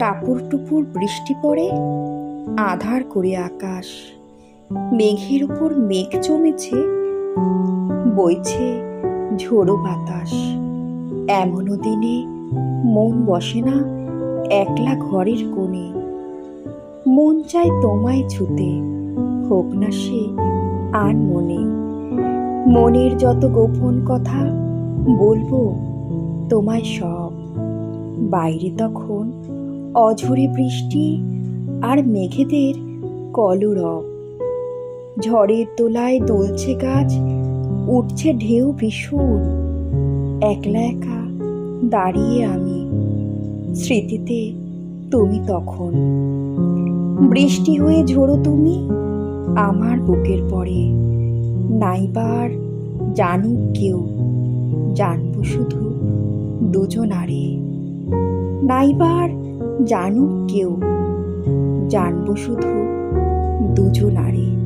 টাপুর টুপুর বৃষ্টি পড়ে আধার করে আকাশ। মেঘের উপর মেঘ জমেছে, বইছে ঝোড়ো বাতাস। এমনও দিনে মন বসে না একলা ঘরের কোণে। মন চায় তোমায় ছুতে, হোক না সে আর মনে। মনের যত গোপন কথা বলব তোমায় সব। বাইরে তখন অঝরে বৃষ্টি আর মেঘেদের কলরব। ঝড়ের তোলায় দুলছে গাছ, উঠছে ঢেউ ভীষণ। একলা একা দাঁড়িয়ে আমি স্মৃতিতে তুমি তখন। বৃষ্টি হয়ে ঝোড়ো তুমি আমার বুকের পরে। নাইবার জানুক কেউ, জানব শুধু দুজনারে। নাইবার জানুক কেউ। জানব শুধু দুজনারে